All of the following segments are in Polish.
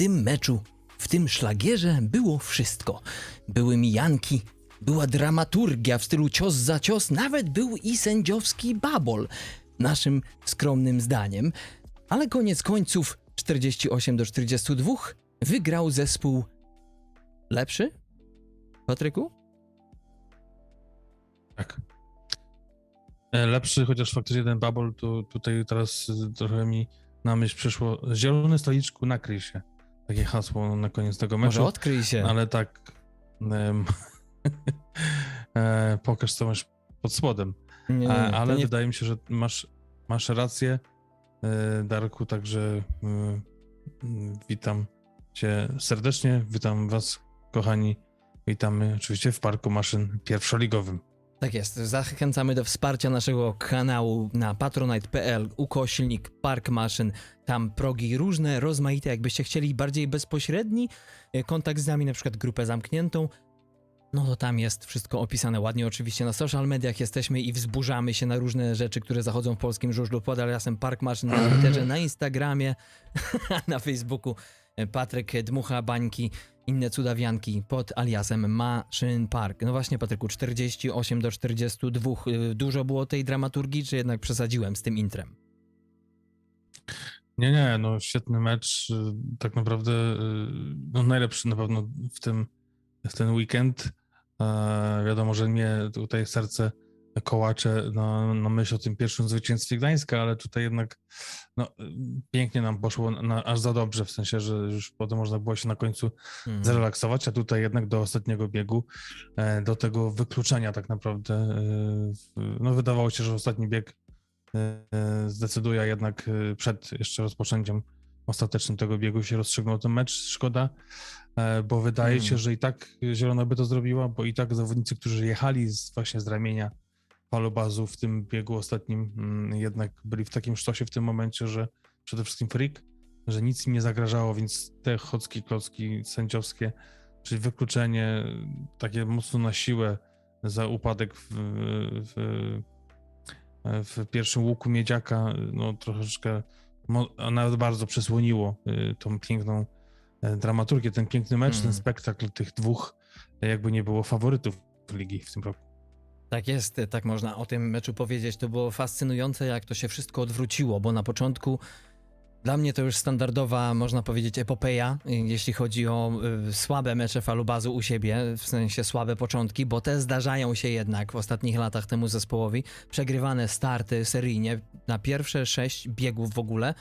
tym meczu, w tym szlagierze było wszystko. Były mijanki, była dramaturgia w stylu cios za cios, nawet był i sędziowski babol, naszym skromnym zdaniem. Ale koniec końców 48 do 42 wygrał zespół lepszy? Patryku? Tak. E, Lepszy, chociaż faktycznie ten bubble, to tutaj teraz trochę mi na myśl przyszło. Zielony stoliczku, nakryj się. Takie hasło na koniec tego meczu. Może odkryj się. Ale tak. e, pokaż, co masz pod spodem. Nie, nie, A, ale nie- wydaje mi się, że masz, masz rację, e, Darku, także mm, witam cię serdecznie, witam was, kochani. Witamy oczywiście w Parku Maszyn pierwszoligowym. Tak jest. Zachęcamy do wsparcia naszego kanału na patronite.pl ukośnik Park Maszyn. Tam progi różne, rozmaite. Jakbyście chcieli bardziej bezpośredni e, kontakt z nami, na przykład grupę zamkniętą, no to tam jest wszystko opisane ładnie. Oczywiście na social mediach jesteśmy i wzburzamy się na różne rzeczy, które zachodzą w polskim żużlu pod aliasem Park Maszyn na Twitterze, na Instagramie, na Facebooku. Patryk Dmucha Bańki, inne cudawianki pod aliasem Maszyn Park. No właśnie, Patryku, 48 do 42. Y, Dużo było tej dramaturgii, czy jednak przesadziłem z tym intrem? Nie, nie, no świetny mecz, y, tak naprawdę y, no najlepszy na pewno w tym, w ten weekend. Wiadomo, że mnie tutaj serce kołacze na, na myśl o tym pierwszym zwycięstwie Gdańska, ale tutaj jednak no, pięknie nam poszło na, aż za dobrze, w sensie, że już potem można było się na końcu Mhm. zrelaksować, a tutaj jednak do ostatniego biegu, e, do tego wykluczenia tak naprawdę, e, no wydawało się, że ostatni bieg e, zdecyduje, jednak przed jeszcze rozpoczęciem ostatecznym tego biegu się rozstrzygnął ten mecz, szkoda, bo wydaje Mm. się, że i tak Zielona by to zrobiła, bo i tak zawodnicy, którzy jechali z, właśnie z ramienia falobazu w tym biegu ostatnim, mm, jednak byli w takim sztosie w tym momencie, że przede wszystkim freak, że nic im nie zagrażało, więc te chocki, klocki sędziowskie, czyli wykluczenie takie mocno na siłę za upadek w, w, w pierwszym łuku miedziaka, no troszeczkę, nawet bardzo przesłoniło y, tą piękną e, dramaturgię, ten piękny mecz, ten spektakl tych dwóch, jakby nie było faworytów ligi w tym roku. Tak jest, tak można o tym meczu powiedzieć. To było fascynujące, jak to się wszystko odwróciło, bo na początku dla mnie to już standardowa, można powiedzieć, epopeja, jeśli chodzi o y, słabe mecze falubazu u siebie, w sensie słabe początki, bo te zdarzają się jednak w ostatnich latach temu zespołowi. Przegrywane starty seryjnie na pierwsze sześć biegów w ogóle.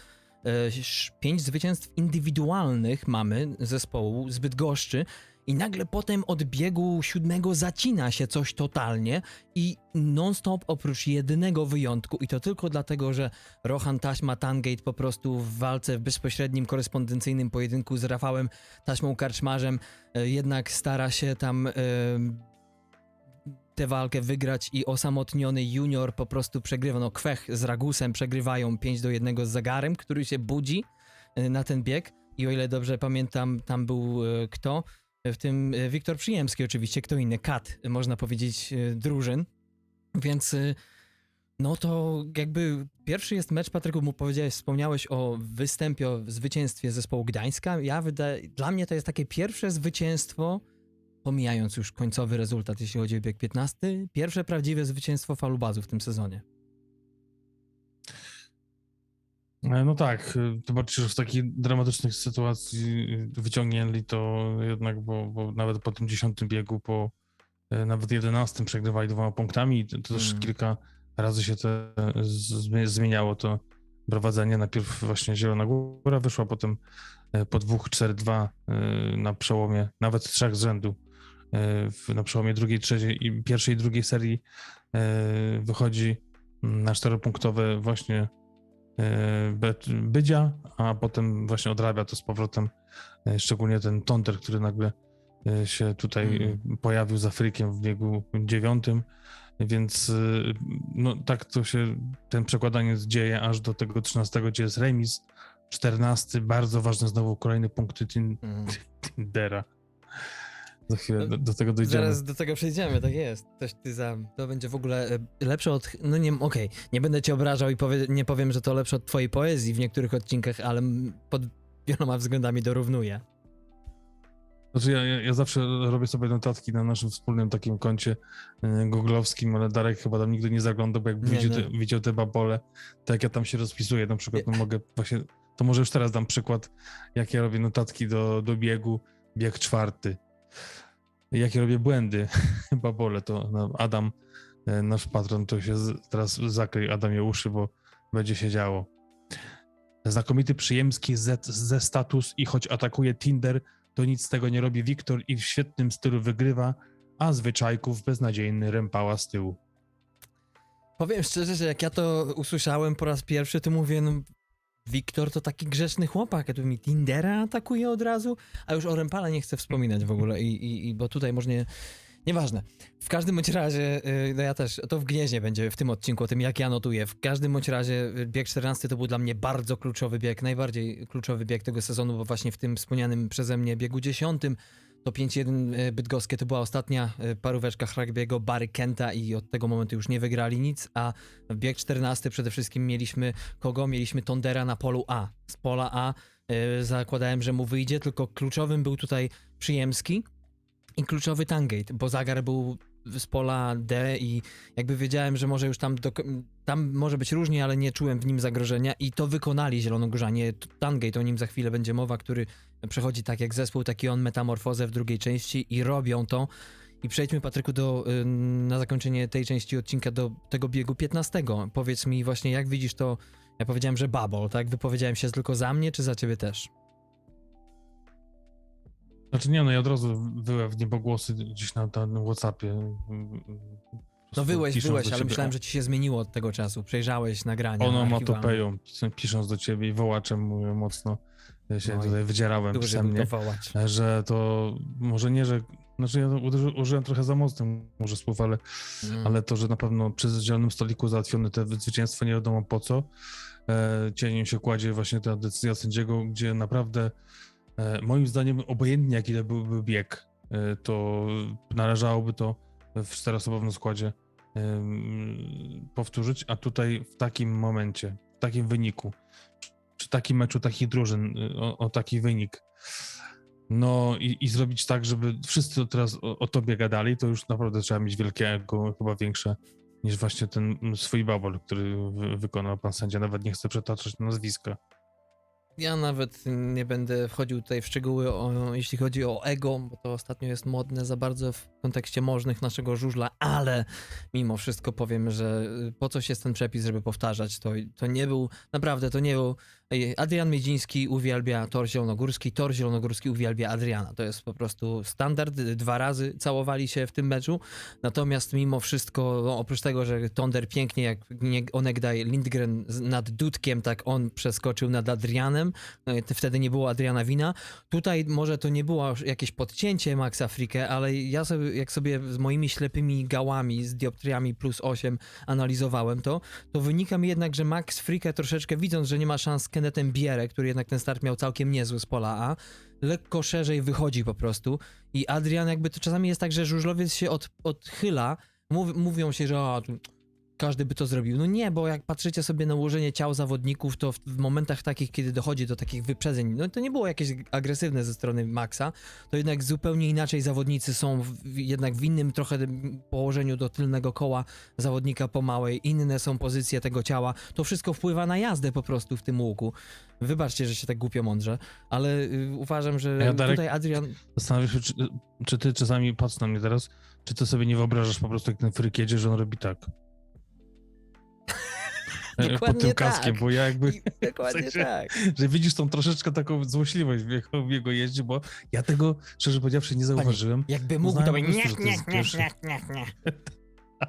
Y, Pięć zwycięstw indywidualnych mamy zespołu z Bydgoszczy i nagle potem od biegu siódmego zacina się coś totalnie i non-stop oprócz jedynego wyjątku i to tylko dlatego, że Rohan Taśma Tangate po prostu w walce w bezpośrednim korespondencyjnym pojedynku z Rafałem Taśmą Karczmarzem e, jednak stara się tam e, tę walkę wygrać i osamotniony junior po prostu przegrywa, no Kwech z Ragusem przegrywają 5 do 1 z Zagarem, który się budzi e, na ten bieg i o ile dobrze pamiętam, tam był kto? W tym e, Wiktor Przyjemski oczywiście, kto inny, kat, można powiedzieć, e, drużyn. Więc y, no to jakby pierwszy jest mecz, Patryku, mu powiedziałeś, wspomniałeś o występie, o zwycięstwie zespołu Gdańska. Ja wydaje, dla mnie to jest takie pierwsze zwycięstwo, pomijając już końcowy rezultat, jeśli chodzi o bieg 15, pierwsze prawdziwe zwycięstwo falubazu w tym sezonie. No tak, y, tym bardziej, że z takich dramatycznych sytuacji y, wyciągnęli to jednak, bo, bo nawet po tym dziesiątym biegu, po e, nawet jedenastym przegrywali dwoma punktami, to, to też Mm. kilka razy się zmi- zmieniało to prowadzenie. Najpierw właśnie Zielona Góra wyszła, potem e, po dwóch 4-2 e, na przełomie, nawet trzech z rzędu, e, w- na przełomie drugiej, trzeciej i pierwszej i drugiej serii e, wychodzi mm, na czteropunktowe właśnie e, Bydzia, a potem właśnie odrabia to z powrotem, e, szczególnie ten Tonter, który nagle e, się tutaj e, pojawił z Afrykiem w biegu dziewiątym, więc e, no tak to się, ten przekładaniec dzieje aż do tego 13, gdzie jest remis, 14, bardzo ważny znowu kolejny punkty Tin- Tindera. Za chwilę do, do tego dojdziemy. Zaraz do tego przejdziemy, tak jest. Coś ty za, to będzie w ogóle e, lepsze od. No nie, okej, nie będę cię obrażał i powie, nie powiem, że to lepsze od twojej poezji w niektórych odcinkach, ale m, pod wieloma względami dorównuje. Znaczy ja, ja, ja zawsze robię sobie notatki na naszym wspólnym takim koncie e, googlowskim, ale Darek chyba tam nigdy nie zagląda, bo jakby Nie, widział, nie. Te, widział te babole, to jak ja tam się rozpisuję, na przykład, no mogę właśnie, to może już teraz dam przykład, jak ja robię notatki do, do biegu, bieg czwarty. Jakie robię błędy, babole, to no, Adam, e, nasz patron, to się teraz zakryj Adamie uszy, bo będzie się działo. Znakomity przyjemski Z, ze status i choć atakuje Tinder, to nic z tego nie robi Wiktor i w świetnym stylu wygrywa, a zwyczajków beznadziejny rępała z tyłu. Powiem szczerze, że jak ja to usłyszałem po raz pierwszy, to mówię, no Wiktor to taki grzeczny chłopak, tu mi Tindera atakuje od razu, a już o Rempale nie chcę wspominać w ogóle, i, i, i bo tutaj może nie... Nieważne. W każdym bądź razie, y, no ja też, to w Gnieźnie będzie w tym odcinku, o tym jak ja notuję. W każdym bądź razie y, bieg 14 to był dla mnie bardzo kluczowy bieg, najbardziej kluczowy bieg tego sezonu, bo właśnie w tym wspomnianym przeze mnie biegu 10 to 5-1 y, bydgoskie to była ostatnia y, paróweczka Hrabiego, Barry Kenta i od tego momentu już nie wygrali nic, a bieg 14 przede wszystkim mieliśmy kogo? Mieliśmy Tondera na polu A. Z pola A y, zakładałem, że mu wyjdzie, tylko kluczowym był tutaj Przyjemski i kluczowy Tangate, bo Zagar był z pola D i jakby wiedziałem, że może już tam, do, tam może być różnie, ale nie czułem w nim zagrożenia i to wykonali Zielonogórzanie. Tangate, o nim za chwilę będzie mowa, który przechodzi tak jak zespół, taki on metamorfozę w drugiej części i robią to. I przejdźmy, Patryku, do, y, na zakończenie tej części odcinka do tego biegu 15. Powiedz mi właśnie, jak widzisz to, ja powiedziałem, że bubble, tak? Wypowiedziałem się tylko za mnie, czy za ciebie też? Znaczy nie, no ja od razu wyłem w niebogłosy gdzieś na, na Whatsappie. No wyłeś, do ale ciebie, myślałem, że ci się zmieniło od tego czasu. Przejrzałeś nagrania. Onomatopeją, pis- pisząc do ciebie i wołaczem mówię mocno, ja się Oj, tutaj wydzierałem pisemnie, że to może nie, że znaczy ja użyłem trochę za mocnych może słów, ale Mm. ale to, że na pewno przy zielonym stoliku załatwione te zwycięstwo nie wiadomo po co. E, cieniem się kładzie właśnie ta decyzja sędziego, gdzie naprawdę moim zdaniem obojętnie jaki to byłby bieg, e, to należałoby to w czteroosobowym składzie powtórzyć, a tutaj w takim momencie, w takim wyniku, przy takim meczu takich drużyn, y, o, o taki wynik, no i, i zrobić tak, żeby wszyscy teraz o, o tobie gadali, to już naprawdę trzeba mieć wielkie ego, chyba większe niż właśnie ten swój babol, który wy, wykonał pan sędzia. Nawet nie chcę przetaczać nazwiska. Ja nawet nie będę wchodził tutaj w szczegóły, o, jeśli chodzi o ego, bo to ostatnio jest modne za bardzo w kontekście możnych naszego żużla, ale mimo wszystko powiem, że po coś jest ten przepis, żeby powtarzać. To, to nie był, naprawdę to nie był. Adrian Miedziński uwielbia Tor Zielonogórski, Tor Zielonogórski uwielbia Adriana. To jest po prostu standard. Dwa razy całowali się w tym meczu. Natomiast mimo wszystko, no, oprócz tego, że Tonder pięknie, jak onegdaj Lindgren nad Dudkiem, tak on przeskoczył nad Adrianem. No Wtedy nie było Adriana Wina. Tutaj może to nie było jakieś podcięcie Maxa Frikę, ale ja sobie, jak sobie z moimi ślepymi gałami, z dioptriami plus 8 analizowałem to, to wynika mi jednak, że Max Frikę troszeczkę widząc, że nie ma szans z Kennethem Bierę, który jednak ten start miał całkiem niezły z pola A, lekko szerzej wychodzi po prostu. I Adrian jakby to czasami jest tak, że żużlowiec się od, odchyla, Mów, mówią się, że tu każdy by to zrobił. No nie, bo jak patrzycie sobie na ułożenie ciał zawodników, to w, w momentach takich, kiedy dochodzi do takich wyprzedzeń, no to nie było jakieś agresywne ze strony Maxa, to jednak zupełnie inaczej zawodnicy są w, jednak w innym trochę położeniu do tylnego koła zawodnika po małej, inne są pozycje tego ciała. To wszystko wpływa na jazdę po prostu w tym łuku. Wybaczcie, że się tak głupio mądrze, ale y, uważam, że Ja, Darek, tutaj Adrian... Zastanawiam się, czy, czy ty czasami, patrz na mnie teraz, czy ty sobie nie wyobrażasz po prostu jak ten fryk jedzie, że on robi tak. Dokładnie Pod tym kaskiem, tak. bo ja jakby, I, dokładnie sensie- tak. że widzisz tą troszeczkę taką złośliwość w jego, w jego jeździe, bo ja tego, szczerze powiedziawszy, nie zauważyłem. Jakby mógł, to by nie, nie, nie, nie, nie, nie.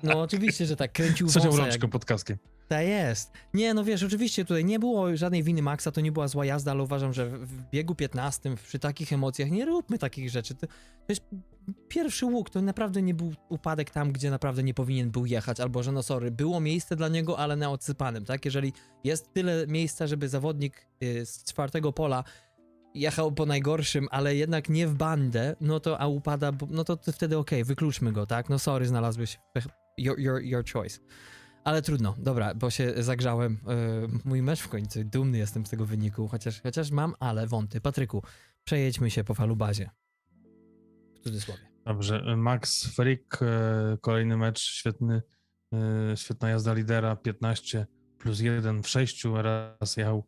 No oczywiście, że tak, kręcił Trzecią wąsa rączkę jak... pod kaskiem. Ta jest. Nie, no wiesz, oczywiście tutaj nie było żadnej winy Maxa, to nie była zła jazda, ale uważam, że w- biegu 15, przy takich emocjach, nie róbmy takich rzeczy. To, to jest pierwszy łuk, to naprawdę nie był upadek tam, gdzie naprawdę nie powinien był jechać, albo że no sorry, było miejsce dla niego, ale na odsypanym, tak? Jeżeli jest tyle miejsca, żeby zawodnik y, z czwartego pola jechał po najgorszym, ale jednak nie w bandę, no to a upada, no to, wtedy okej, wykluczmy go, tak? No sorry, znalazłeś your, your, your choice. Ale trudno, dobra, bo się zagrzałem. Yy, mój mecz w końcu, dumny jestem z tego wyniku, chociaż, chociaż mam, ale wąty. Patryku, przejedźmy się po falubazie. W cudzysłowie. Dobrze, Max Frick, e, kolejny mecz, świetny, e, świetna jazda lidera, 15 plus 1 w 6, raz jechał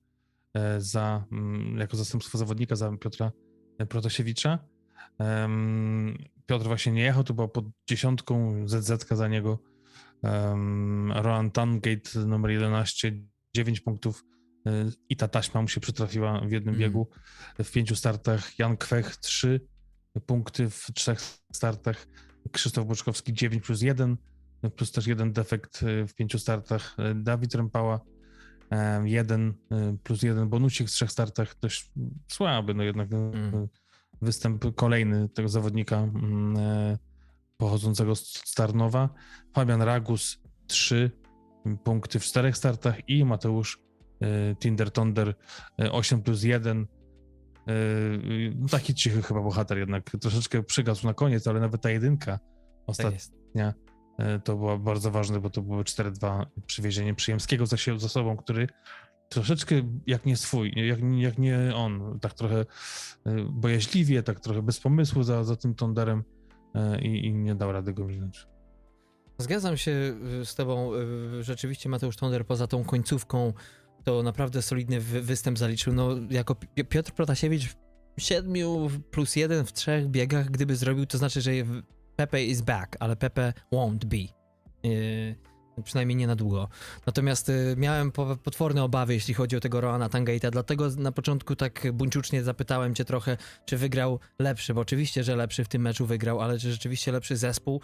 za, mm, jako zastępstwo zawodnika za Piotra Protasiewicza. Piotr właśnie nie jechał, to była pod dziesiątką, ZZ za niego. Um, Roland Tangate numer 11, 9 punktów e, i ta taśma mu się przytrafiła w jednym Mm. biegu w pięciu startach. Jan Kwech 3 punkty w trzech startach. Krzysztof Boczkowski 9 plus 1, plus też jeden defekt e, w pięciu startach. E, Dawid Rempała 1 plus 1 bonusik w trzech startach. Dość słaby, no jednak Mm. występ kolejny tego zawodnika mm, pochodzącego z Starnowa. Fabian Ragus 3 punkty w czterech startach i Mateusz e, Tinder Tonder e, 8 plus 1. E, no Taki cichy chyba bohater jednak. Troszeczkę przygasł na koniec, ale nawet ta jedynka Tak ostatnia e, to była bardzo ważne, bo to było 4-2 przywiezienie Przyjemskiego za, się- za sobą, który troszeczkę jak nie swój, jak, jak nie on, tak trochę e, bojaźliwie, tak trochę bez pomysłu za, za tym Tonderem e, i, i nie dał rady go minąć. Zgadzam się y, z tobą. y, Rzeczywiście Mateusz Tonder poza tą końcówką to naprawdę solidny wy- występ zaliczył. No, jako Pi- Piotr Protasiewicz 7 plus 1 w trzech biegach, gdyby zrobił, to znaczy, że w- Pepe is back, ale Pepe won't be. Przynajmniej nie na długo. Natomiast y, miałem po, potworne obawy, jeśli chodzi o tego Roana Tangate'a, dlatego na początku tak buńczucznie zapytałem cię trochę, czy wygrał lepszy, bo oczywiście, że lepszy w tym meczu wygrał, ale czy rzeczywiście lepszy zespół.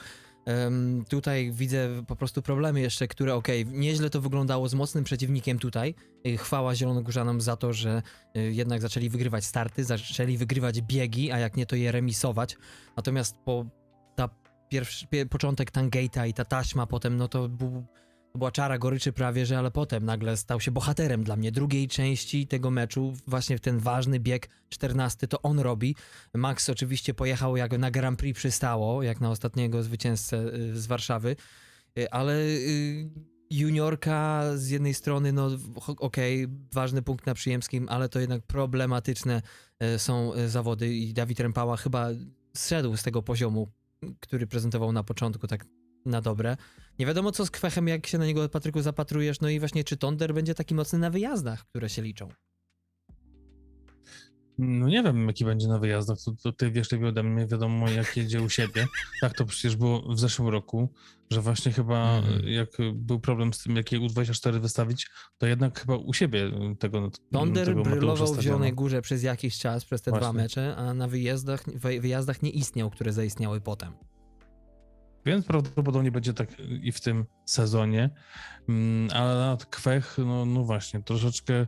Em, tutaj widzę po prostu problemy jeszcze, które okej, nieźle to wyglądało z mocnym przeciwnikiem tutaj. Y, Chwała Zielonogórzanom za to, że y, jednak zaczęli wygrywać starty, zaczęli wygrywać biegi, a jak nie to je remisować. Natomiast po ta pierwszy, pie, początek Tangate'a i ta taśma potem, no to był, to była czara goryczy prawie, że ale potem nagle stał się bohaterem dla mnie drugiej części tego meczu, właśnie w ten ważny bieg 14 to on robi. Max oczywiście pojechał jak na Grand Prix przystało, jak na ostatniego zwycięzcę y, z Warszawy, Y, ale y, juniorka z jednej strony, no okej, ważny punkt na Przyjemskim, ale to jednak problematyczne są zawody i Dawid Rempała chyba zszedł z tego poziomu, który prezentował na początku tak na dobre. Nie wiadomo co z Kwechem, jak się na niego, Patryku, zapatrujesz, no i właśnie czy Tonder będzie taki mocny na wyjazdach, które się liczą. No nie wiem, jaki będzie na wyjazdach, to, to ty wiesz lepiej ode mnie, wiadomo jak jedzie u siebie. Tak to przecież było w zeszłym roku, że właśnie chyba Mhm. jak był problem z tym, jakie U24 wystawić, to jednak chyba u siebie tego Tonder tego brylował w. Zielonej Górze przez jakiś czas, przez te dwa Właśnie. mecze, a na wyjazdach, wy- wyjazdach nie istniał, które zaistniały potem. Więc prawdopodobnie będzie tak i w tym sezonie. Mm, A nad Kwech, no, no właśnie, troszeczkę e,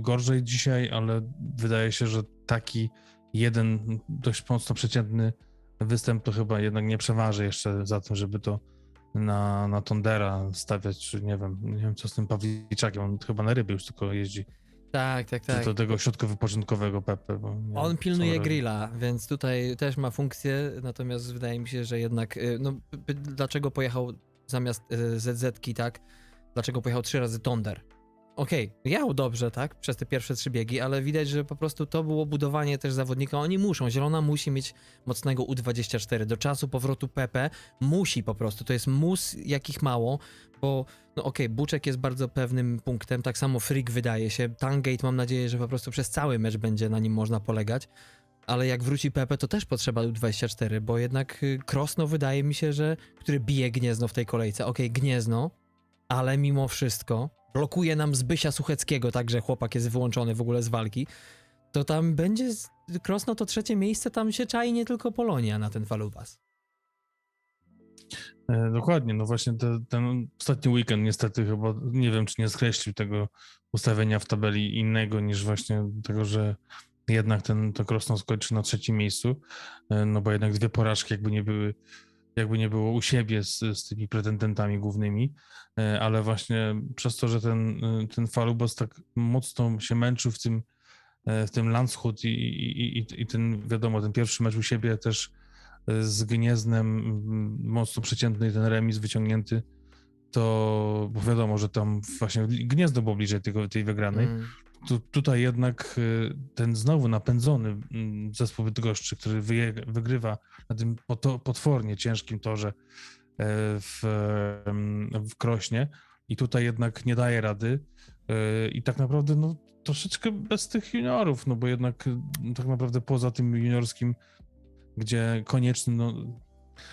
gorzej dzisiaj, ale wydaje się, że taki jeden dość mocno przeciętny występ to chyba jednak nie przeważy jeszcze za tym, żeby to na, na Tondera stawiać, czy nie wiem, nie wiem co z tym Pawliczakiem, on chyba na ryby już tylko jeździ, Tak, tak, tak. do tego środka wypoczynkowego Pepe. Bo nie On pilnuje grilla, więc tutaj też ma funkcję, natomiast wydaje mi się, że jednak, y, no dlaczego pojechał zamiast y, ZZ-ki, tak? Dlaczego pojechał trzy razy Tonder? Okej, jechał dobrze, tak? Przez te pierwsze trzy biegi, ale widać, że po prostu to było budowanie też zawodnika. Oni muszą, Zielona musi mieć mocnego U24. Do czasu powrotu Pepe musi po prostu, to jest mus jakich mało, bo no okej, Buczek jest bardzo pewnym punktem, tak samo Freak wydaje się. Tangate mam nadzieję, że po prostu przez cały mecz będzie na nim można polegać. Ale jak wróci Pepe, to też potrzeba U24, bo jednak y, Krosno wydaje mi się, że który bije Gniezno w tej kolejce. Okej, Gniezno, ale mimo wszystko blokuje nam Zbysia Sucheckiego, także chłopak jest wyłączony w ogóle z walki. To tam będzie Krosno to trzecie miejsce, tam się czai nie tylko Polonia na ten Falubas. E, Dokładnie, no właśnie te, ten ostatni weekend niestety chyba, nie wiem czy nie skreślił tego ustawienia w tabeli innego niż właśnie tego, że jednak ten to Krosno skończy na trzecim miejscu, e, no bo jednak dwie porażki jakby nie były, jakby nie było u siebie z, z tymi pretendentami głównymi, e, ale właśnie przez to, że ten, e, ten Falubas tak mocno się męczył w tym, e, w tym Landshut i, i, i, i ten, wiadomo, ten pierwszy mecz u siebie też z Gnieznem mm, mocno przeciętny ten remis wyciągnięty to wiadomo, że tam właśnie gniezdo było bliżej tego, tej wygranej. Mm. Tu, tutaj jednak y, ten znowu napędzony mm, zespół Bydgoszczy, który wygrywa na tym potwornie ciężkim torze e, w, w Krośnie i tutaj jednak nie daje rady e, i tak naprawdę no, troszeczkę bez tych juniorów, no bo jednak y, tak naprawdę poza tym juniorskim, gdzie konieczny, no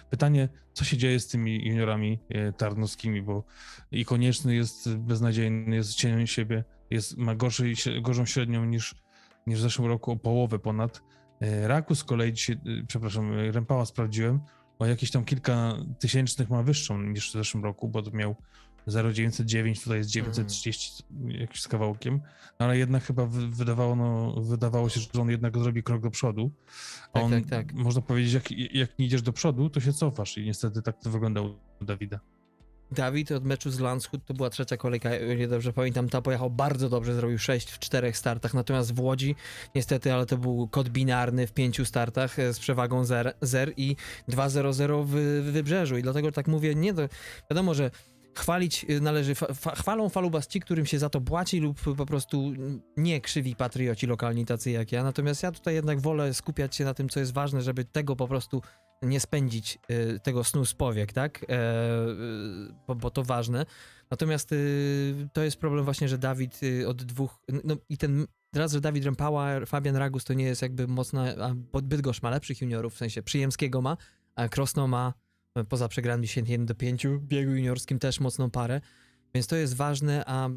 pytanie, co się dzieje z tymi juniorami e, tarnowskimi, bo i konieczny jest beznadziejny, jest cieniem siebie, jest, ma gorszej, śre- gorzą średnią niż, niż w zeszłym roku o połowę ponad. E, Raku z kolei dzisiaj, e, przepraszam, e, Rempała sprawdziłem, o jakieś tam kilka tysięcznych ma wyższą niż w zeszłym roku, bo to miał 0,909, tutaj jest 930 jakiś z kawałkiem, no ale jednak chyba wy- wydawało, no, wydawało się, że on jednak zrobi krok do przodu. A Tak, on, tak, tak. Można powiedzieć, jak, jak nie idziesz do przodu, to się cofasz i niestety tak to wygląda u Dawida. Dawid od meczu z Landshut to była trzecia kolejka, o ile dobrze pamiętam, ta pojechał bardzo dobrze, zrobił 6 w czterech startach, natomiast w Łodzi niestety, ale to był kod binarny w pięciu startach e, z przewagą 0 i 2-0-0 w, Wybrzeżu. I dlatego tak mówię, nie do, wiadomo, że chwalić y, należy, fa, chwalą falubas ci, którym się za to płaci lub po prostu nie krzywi patrioci lokalni tacy jak ja, natomiast ja tutaj jednak wolę skupiać się na tym, co jest ważne, żeby tego po prostu nie spędzić y, tego snu z powiek, tak? E, y, bo, bo to ważne. Natomiast y, to jest problem właśnie, że Dawid od dwóch, no i ten raz, że Dawid Rempała, Fabian Ragus to nie jest jakby mocna, a Bydgoszcz ma lepszych juniorów, w sensie Przyjemskiego ma, a Krosno ma e, poza przegranym 1 do 5, w biegu juniorskim też mocną parę, więc to jest ważne, a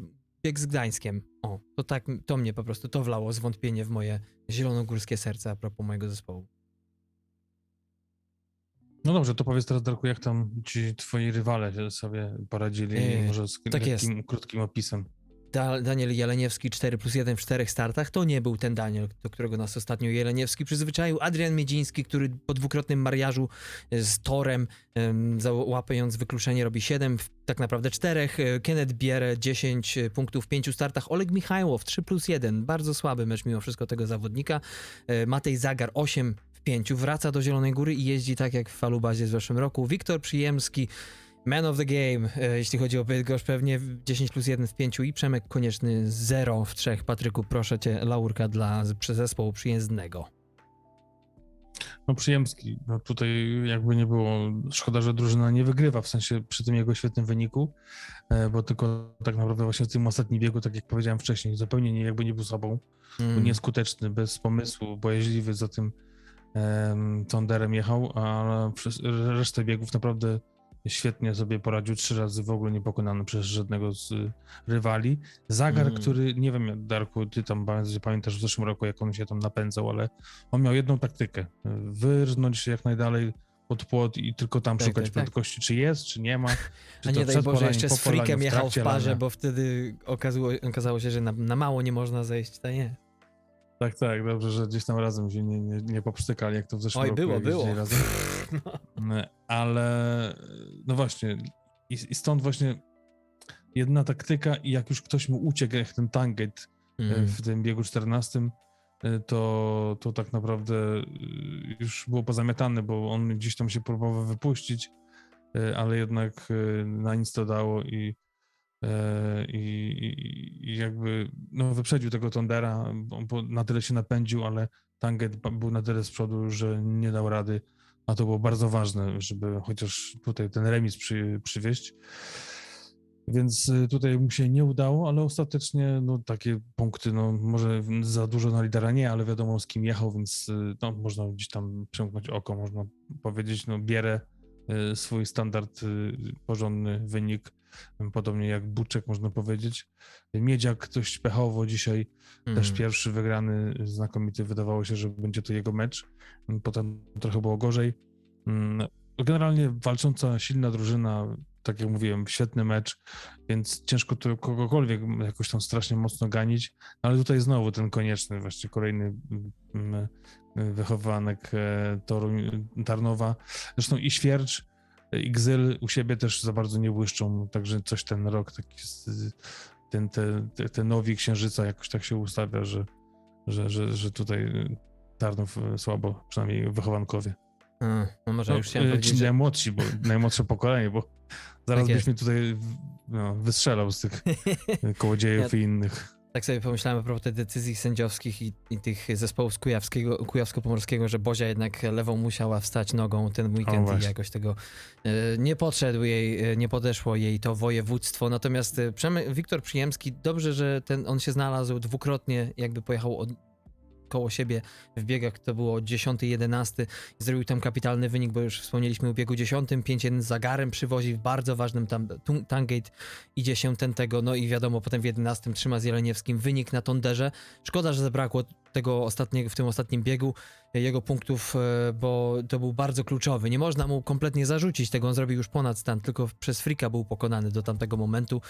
bieg z Gdańskiem, o, to tak, to mnie po prostu, to wlało zwątpienie w moje zielonogórskie serce a propos mojego zespołu. No dobrze, to powiedz teraz, Darku, jak tam ci twoi rywale sobie poradzili, Yy, może z tak takim krótkim opisem. Da, Daniel Jeleniewski 4 plus 1 w czterech startach to nie był ten Daniel, do którego nas ostatnio Jeleniewski przyzwyczaił. Adrian Miedziński, który po dwukrotnym mariażu e, z Torem, em, załapując wykluczenie, robi 7 w tak naprawdę czterech. E, Kenneth Bierę 10 punktów w pięciu startach. Oleg Michajłow 3 plus 1, bardzo słaby mecz mimo wszystko tego zawodnika. E, Matej Zagar 8 w pięciu, wraca do Zielonej Góry i jeździ tak jak w Falubazie w zeszłym roku. Wiktor Przyjemski Man of the game, e, jeśli chodzi o Bydgoszcz, pewnie 10 plus 1 w 5 i Przemek Konieczny 0 w 3. Patryku, proszę cię, laurka dla z- zespołu przyjezdnego. No Przyjemski, no tutaj jakby nie było, szkoda, że drużyna nie wygrywa, w sensie przy tym jego świetnym wyniku, e, bo tylko tak naprawdę właśnie w tym ostatnim biegu, tak jak powiedziałem wcześniej, zupełnie nie, jakby nie był sobą, Mm. był nieskuteczny, bez pomysłu, bojaźliwy za tym Tonderem jechał, a przez resztę biegów naprawdę świetnie sobie poradził, trzy razy w ogóle niepokonany przez żadnego z rywali. Zagar, Mm. który, nie wiem Darku, ty tam pamię- pamiętasz w zeszłym roku, jak on się tam napędzał, ale on miał jedną taktykę, wyrżnąć się jak najdalej pod płot i tylko tam Tak, szukać tak, tak. prędkości, czy jest, czy nie ma. Czy A nie daj Boże, jeszcze z Frikiem jechał w parze, lania. bo wtedy okazało, okazało się, że na, na mało nie można zejść. To nie. Tak, tak, dobrze, że gdzieś tam razem się nie, nie, nie poprztykali, jak to w zeszłym Oj, roku. było, było. Razem. No. Ale no właśnie, i, i stąd właśnie jedna taktyka i jak już ktoś mu uciekł, jak ten Tanget Mm. w tym biegu 14, y, to, to tak naprawdę y, już było pozamiatane, bo on gdzieś tam się próbował wypuścić, ale jednak na nic to dało i, i, i- i jakby no, wyprzedził tego Tondera, bo, bo na tyle się napędził, ale Tanget był na tyle z przodu, że nie dał rady, a to było bardzo ważne, żeby chociaż tutaj ten remis przy, przywieźć. Więc y, tutaj mu się nie udało, ale ostatecznie no, takie punkty, no może za dużo na lidera nie, ale wiadomo z kim jechał, więc y, no, można gdzieś tam przymknąć oko, można powiedzieć, no bierę y, swój standard, porządny wynik, podobnie jak Buczek można powiedzieć. Miedziak dość pechowo dzisiaj, też Mm. pierwszy wygrany, znakomity, wydawało się, że będzie to jego mecz, potem trochę było gorzej. Mm, Generalnie walcząca, silna drużyna, tak jak mówiłem, świetny mecz, więc ciężko tu kogokolwiek jakoś tam strasznie mocno ganić, ale tutaj znowu ten konieczny, właśnie kolejny mm, wychowanek e, Toru, Tarnowa, zresztą i Świercz, Gzyl u siebie też za bardzo nie błyszczą, także coś ten rok, taki, ten, te, te, te nowi Księżyca jakoś tak się ustawia, że, że, że, że tutaj Tarnów słabo, przynajmniej wychowankowie. A, no może już chciałem e, powiedzieć, ci że... najmłodsi, bo najmłodsze pokolenie, bo zaraz Tak byś mnie tutaj no, wystrzelał z tych kołodziejów i innych. Tak sobie pomyślałem a propos tych decyzji sędziowskich i, i tych zespołów z Kujawskiego, Kujawsko-Pomorskiego, że Bozia jednak lewą musiała wstać nogą ten weekend i jakoś tego e, nie podszedł jej, e, nie podeszło jej to województwo. Natomiast e, Przemy, Wiktor Przyjemski, dobrze, że ten, on się znalazł dwukrotnie, jakby pojechał od, koło siebie w biegach, to było 10-11 i zrobił tam kapitalny wynik, bo już wspomnieliśmy o biegu 10, 5-1 z Zagarem przywozi w bardzo ważnym tam Tangate idzie się ten tego, no i wiadomo, potem w 11 trzyma z Jeleniewskim wynik na Tonderze. Szkoda, że zabrakło tego ostatniego, w tym ostatnim biegu e, jego punktów, e, bo to był bardzo kluczowy. Nie można mu kompletnie zarzucić tego, on zrobił już ponad stan, tylko przez Frika był pokonany do tamtego momentu.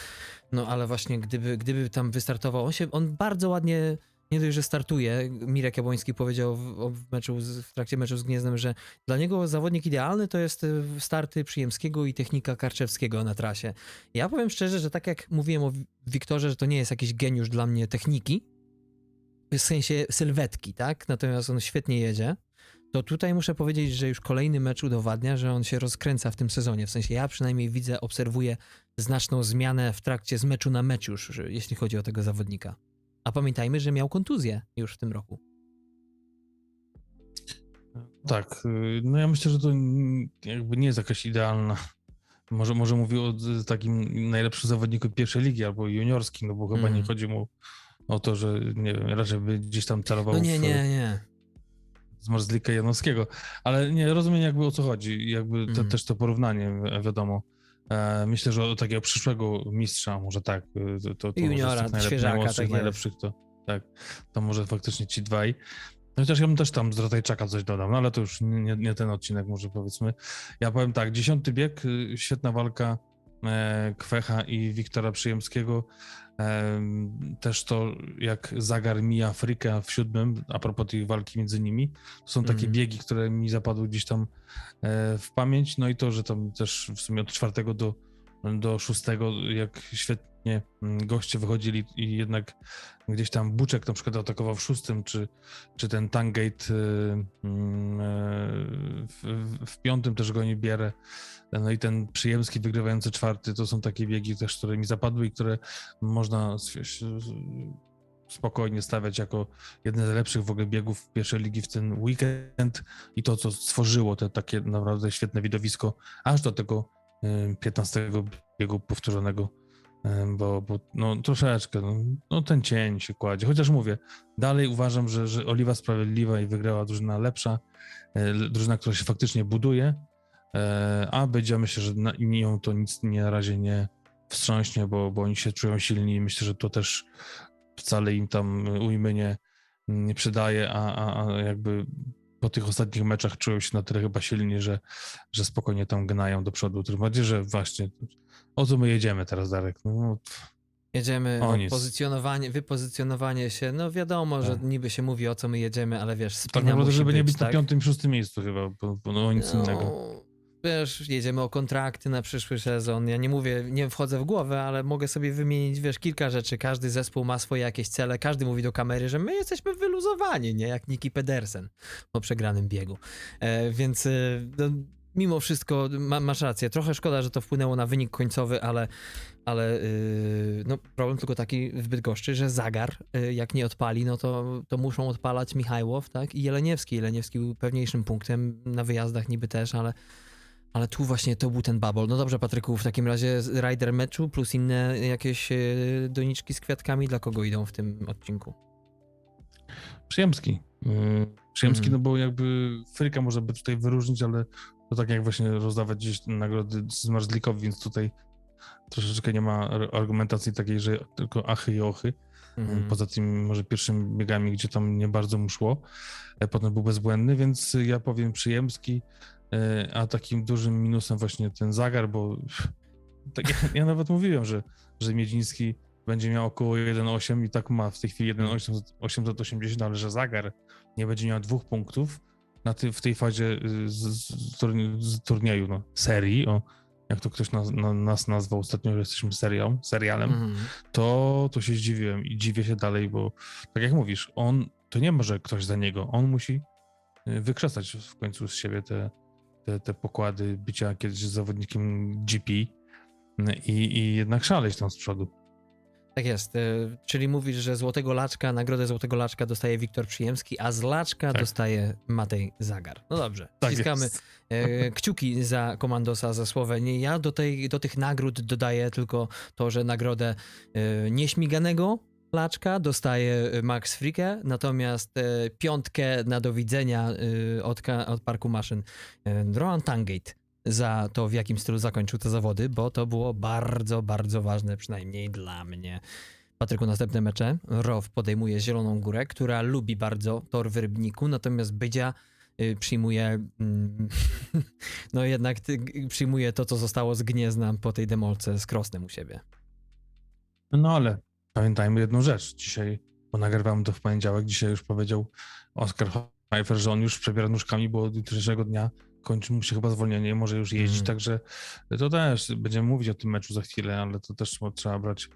No ale właśnie gdyby, gdyby tam wystartował, on się, on bardzo ładnie nie dość, że startuje. Mirek Jabłoński powiedział w, w, meczu z, w trakcie meczu z Gniezdem, że dla niego zawodnik idealny to jest y, starty Przyjemskiego i technika Karczewskiego na trasie. Ja powiem szczerze, że tak jak mówiłem o Wi- Wiktorze, że to nie jest jakiś geniusz dla mnie techniki, w sensie sylwetki, tak? Natomiast on świetnie jedzie. To tutaj muszę powiedzieć, że już kolejny mecz udowadnia, że on się rozkręca w tym sezonie. W sensie ja przynajmniej widzę, obserwuję znaczną zmianę w trakcie z meczu na mecz już, jeśli chodzi o tego zawodnika. A pamiętajmy, że miał kontuzję już w tym roku. Tak, y, no ja myślę, że to mm, jakby nie jest jakaś idealna. Może, może mówił o takim najlepszym zawodniku pierwszej ligi albo juniorskim, no bo chyba nie Mhm. chodzi mu o to, że nie wiem, raczej by gdzieś tam celował No nie, w, nie, nie. z Marzlika Janowskiego, ale nie, rozumiem jakby o co chodzi, jakby te, Mhm. też to porównanie, wi- wiadomo. E, myślę, że o takiego przyszłego mistrza, może tak, y, to, to, to Juniora, może z tych najlep- świeżaka, najmłodszych, tak najlepszych, to tak, to może faktycznie ci dwaj. No Chociaż ja bym też tam z Rotajczaka coś dodał, no ale to już nie, nie ten odcinek może powiedzmy. Ja powiem tak, dziesiąty bieg, y, świetna walka e, Kwecha i Wiktora Przyjemskiego. Też to, jak Zagar mija Fryka w siódmym, a propos tej walki między nimi, to są takie Mhm. biegi, które mi zapadły gdzieś tam e, w pamięć. No i to, że tam też w sumie od czwartego do, do szóstego, jak świetnie mm, goście wychodzili i jednak gdzieś tam Buczek na przykład atakował w szóstym, czy, czy ten Tangate y, mm, e, w, w- piątym też goni Bierę. No i ten Przyjemski wygrywający czwarty, to są takie biegi też, które mi zapadły i które można spokojnie stawiać jako jedne z lepszych w ogóle biegów pierwszej ligi w ten weekend i to, co stworzyło te takie naprawdę świetne widowisko aż do tego 15 biegu powtórzonego, bo, bo no, troszeczkę, no, no ten cień się kładzie, chociaż mówię, dalej uważam, że, że Oliwa Sprawiedliwa i wygrała drużyna lepsza, y, drużyna, która się faktycznie buduje, y, a będzie, myślę, że na, nią to nic nie, na razie nie wstrząśnie, bo, bo oni się czują silni i myślę, że to też wcale im tam ujmy nie, nie przydaje, a, a, a jakby po tych ostatnich meczach czują się na tyle chyba silni, że, że spokojnie tam gnają do przodu. Tym bardziej, że właśnie o co my jedziemy teraz, Darek? No, Jedziemy, no, nic. pozycjonowanie, wypozycjonowanie się, no wiadomo, że Tak. niby się mówi o co my jedziemy, ale wiesz, tak spina naprawdę, musi żeby nie być tak? na piątym, szóstym miejscu chyba, bo, bo no, nic innego. Wiesz, jedziemy o kontrakty na przyszły sezon. Ja nie mówię, nie wchodzę w głowę, ale mogę sobie wymienić, wiesz, kilka rzeczy. Każdy zespół ma swoje jakieś cele, każdy mówi do kamery, że my jesteśmy wyluzowani, nie? Jak Niki Pedersen po przegranym biegu. E, więc e, no, mimo wszystko ma, masz rację. Trochę szkoda, że to wpłynęło na wynik końcowy, ale, ale yy, no, problem tylko taki w Bydgoszczy, że Zagar, yy, jak nie odpali, no to, to muszą odpalać Michajłow, tak? I Jeleniewski. Jeleniewski był pewniejszym punktem na wyjazdach niby też, ale ale tu właśnie to był ten bubble. No dobrze, Patryku, w takim razie rider meczu plus inne jakieś yy, doniczki z kwiatkami, dla kogo idą w tym odcinku? Przyjemski. Yy, Przyjemski, Mhm. no bo jakby Fryka można by tutaj wyróżnić, ale to tak jak właśnie rozdawać gdzieś nagrody z Marzlikowi, więc tutaj troszeczkę nie ma ar- argumentacji takiej, że tylko achy i ochy. Mhm. Poza tym może pierwszymi biegami, gdzie tam nie bardzo mu szło. E, Potem był bezbłędny, więc ja powiem Przyjemski, e, a takim dużym minusem właśnie ten Zagar, bo tak ja, ja nawet mówiłem, że, że Miedziński będzie miał około 1,8 i tak ma w tej chwili 1,880, ale że Zagar nie będzie miał dwóch punktów na ty, w tej fazie y, z, z, z turnieju, no, serii, o, jak to ktoś nas, na, nas nazwał ostatnio, że jesteśmy serią, serialem, Mhm. to, to się zdziwiłem i dziwię się dalej, bo tak jak mówisz, on, to nie może ktoś za niego, on musi y, wykrzesać w końcu z siebie te, te, te pokłady bycia kiedyś zawodnikiem GP i, i jednak szaleć tam z przodu. Tak jest. e, Czyli mówisz, że Złotego Laczka, nagrodę Złotego Laczka dostaje Wiktor Przyjemski, a z Laczka Tak. dostaje Matej Zagar. No dobrze, Tak ściskamy jest. e, kciuki za Komandosa, za Słowenię. Ja do, tej, do tych nagród dodaję tylko to, że nagrodę e, nieśmiganego Laczka dostaje e, Max Fricke, natomiast e, piątkę na do widzenia e, od, od Parku Maszyn e, Rohan Tangate za to, w jakim stylu zakończył te zawody, bo to było bardzo, bardzo ważne, przynajmniej dla mnie. Patryku, następne mecze. Row podejmuje Zieloną Górę, która lubi bardzo tor w Rybniku, natomiast Bydzia y, przyjmuje, mm, no jednak przyjmuje to, co zostało z Gniezna po tej demolce z Krosnem u siebie. No ale pamiętajmy jedną rzecz. Dzisiaj, bo nagrywamy to w poniedziałek, dzisiaj już powiedział Oskar Pfeiffer, że on już przebiera nóżkami, bo od jutrzejszego dnia kończy mu się chyba zwolnienie, może już jeździć, Mhm. także to też będziemy mówić o tym meczu za chwilę, ale to też trzeba brać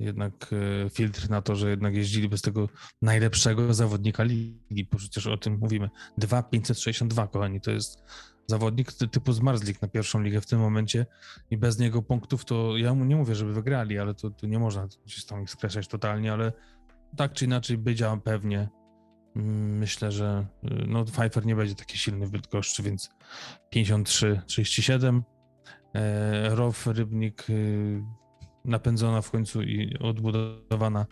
jednak e, filtr na to, że jednak jeździli bez tego najlepszego zawodnika ligi, bo przecież o tym mówimy. 2,562, kochani, to jest zawodnik ty- typu zmarzlik na pierwszą ligę w tym momencie i bez niego punktów to ja mu nie mówię, żeby wygrali, ale to, to nie można gdzieś tam ich skreślać totalnie, ale tak czy inaczej będzie pewnie. Mm, Myślę, że y, no, Pfeiffer nie będzie taki silny w Bydgoszczy, więc 53-37. E, Row Rybnik y, napędzona w końcu i odbudowana,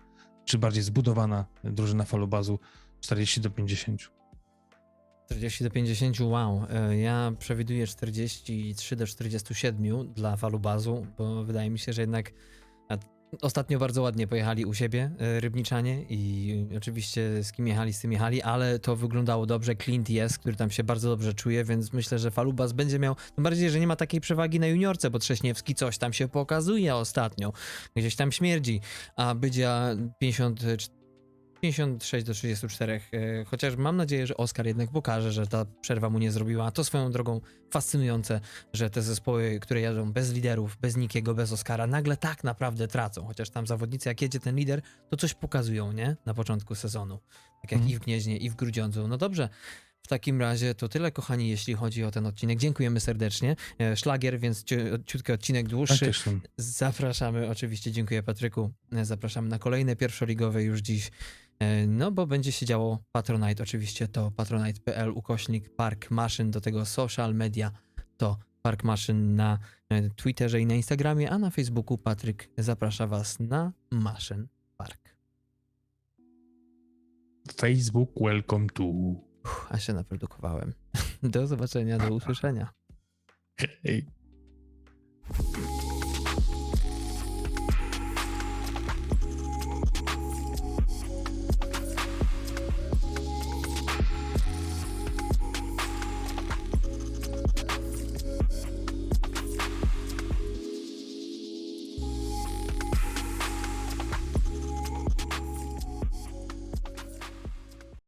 czy bardziej zbudowana drużyna falobazu 40 do 50. 40 do 50, wow. E, Ja przewiduję 43 do 47 dla Falubazu, bo wydaje mi się, że jednak ostatnio bardzo ładnie pojechali u siebie e, Rybniczanie i oczywiście z kim jechali, z tym jechali, ale to wyglądało dobrze. Clint jest, który tam się bardzo dobrze czuje, więc myślę, że Falubaz będzie miał, tym bardziej, że nie ma takiej przewagi na juniorce, bo Trześniewski coś tam się pokazuje ostatnio, gdzieś tam śmierdzi, a Bydzia 54 56 do 34, e, chociaż mam nadzieję, że Oscar jednak pokaże, że ta przerwa mu nie zrobiła. To swoją drogą fascynujące, że te zespoły, które jadą bez liderów, bez nikiego, bez Oscara, nagle tak naprawdę tracą. Chociaż tam zawodnicy, jak jedzie ten lider, to coś pokazują, nie? Na początku sezonu. Tak jak Mhm. i w Gnieźnie, i w Grudziądzu. No dobrze. W takim razie to tyle, kochani, jeśli chodzi o ten odcinek. Dziękujemy serdecznie. E, Szlagier, więc ciu- ciutki odcinek Tak dłuższy. są. Zapraszamy, oczywiście, dziękuję Patryku. E, Zapraszamy na kolejne pierwszoligowe już dziś. E, No, bo będzie się działo Patronite. Oczywiście to patronite.pl ukośnik Park Maszyn, do tego social media to Park Maszyn na e, Twitterze i na Instagramie, a na Facebooku Patryk zaprasza Was na Maszyn Park. Facebook, welcome to. Uff, a się naprodukowałem. Do zobaczenia, do usłyszenia. Hej.